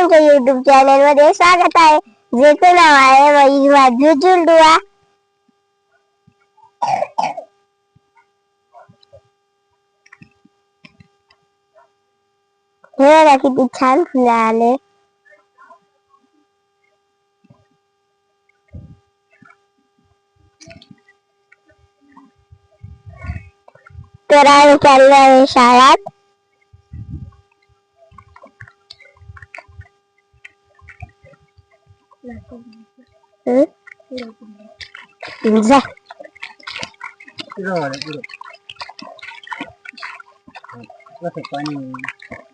आमच्या युट्यूब चॅनलमध्ये स्वागत आहे. ज्याचं नाव आहे वैजवा जुजुलडुआ हे ना किती छान फुलं आले. तर आम्ही चाललो आहे शाळात जा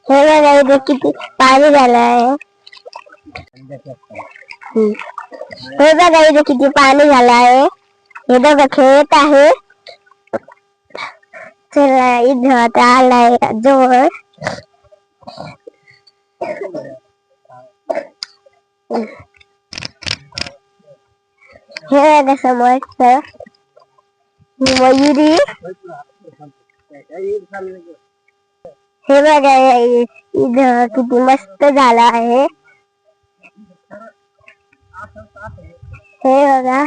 हे बघा इथे किती पाणी झालं आहे हं. बघा इथे किती पाणी झालं आहे हे दोघं खेळत आहे चला इथं आता आलाय जवळ हे बघा समोर मयुरी हे बघा इथं किती मस्त झाला आहे. हे बघा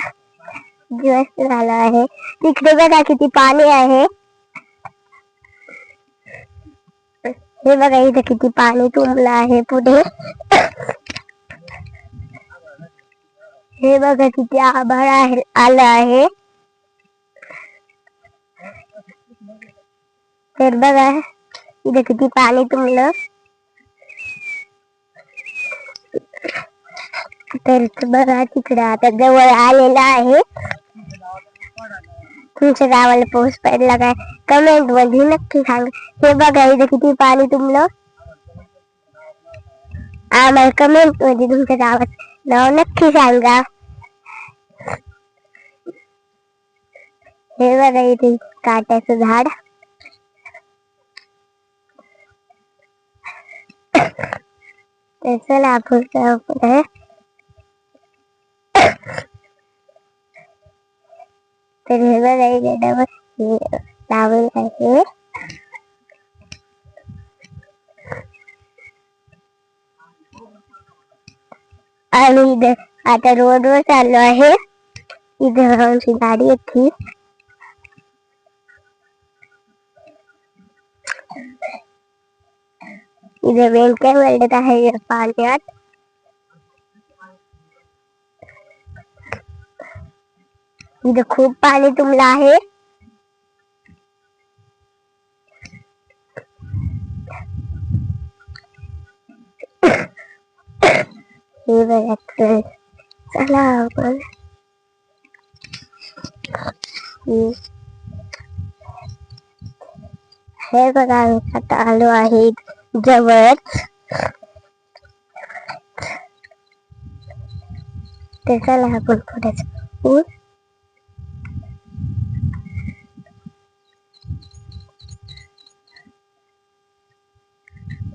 मस्त झालं आहे. तिकडे बघा किती पाणी आहे. हे बघा इथं किती पाणी तुंबलं आहे पुढे. हे बघा किती आभाळ आहे आलं आहे. तर बघा इथे किती पाणी तुमलं तर बघा तिकडे आता जवळ आलेला आहे. तुमच्या गावाला पाऊस पडला काय? कमेंटमध्ये नक्की सांग. हे बघा इथे किती पाणी तुमलं आम्हाला कमेंटमध्ये तुमच्या गावात नाव नक्की सांगा हे बघा इथे काट्याचं झाड तर चला आपण जाऊ पुढे तर हे बघा इथे डबल हे लावलं आहे आणि आता रोडवर चाललो आहे इथे आमची गाडी येते इथे वेलक्या वेल्डत आहे पाण्यात इथे खूप पाणी आहे हे बघा तर चला आपण हे बघा आता आलो आहे जवळच ते चला आपण पुढे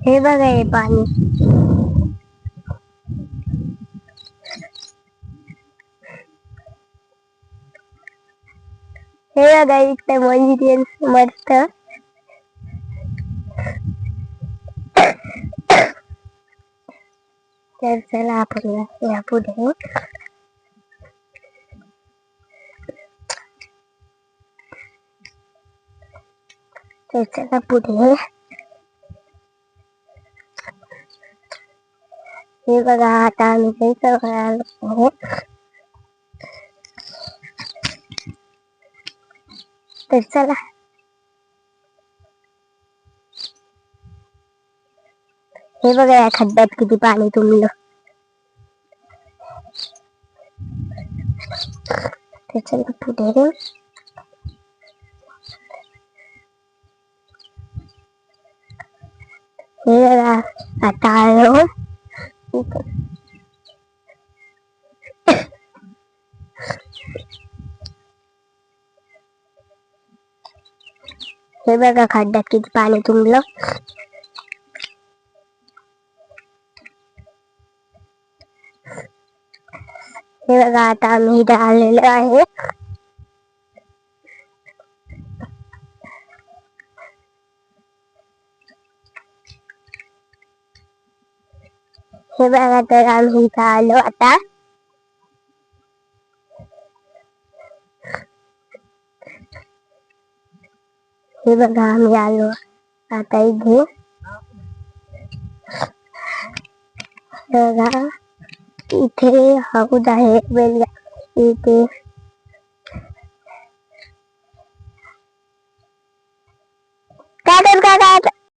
हे बघा हे पाणी. हे बघा इकडे मंदिर मस्त. तर चला आपण या पुढे. तर चला पुढे. हे बघा आता आम्ही काही जवळ आलो आहे तर चला हे बघा या खड्ड्यात किती पाणी तुंबलं तर चला पुढे हे बघा आता आलो हे बघा खड्ड्यात किती पाणी तुंबलं. हे बघा आता आम्ही इथे आलेलो आहे. हे बघा तर आम्ही इथे आलो आता. हे बघा आम्ही आलो आता इथे बघा इथे हौद आहे बैलगा इथे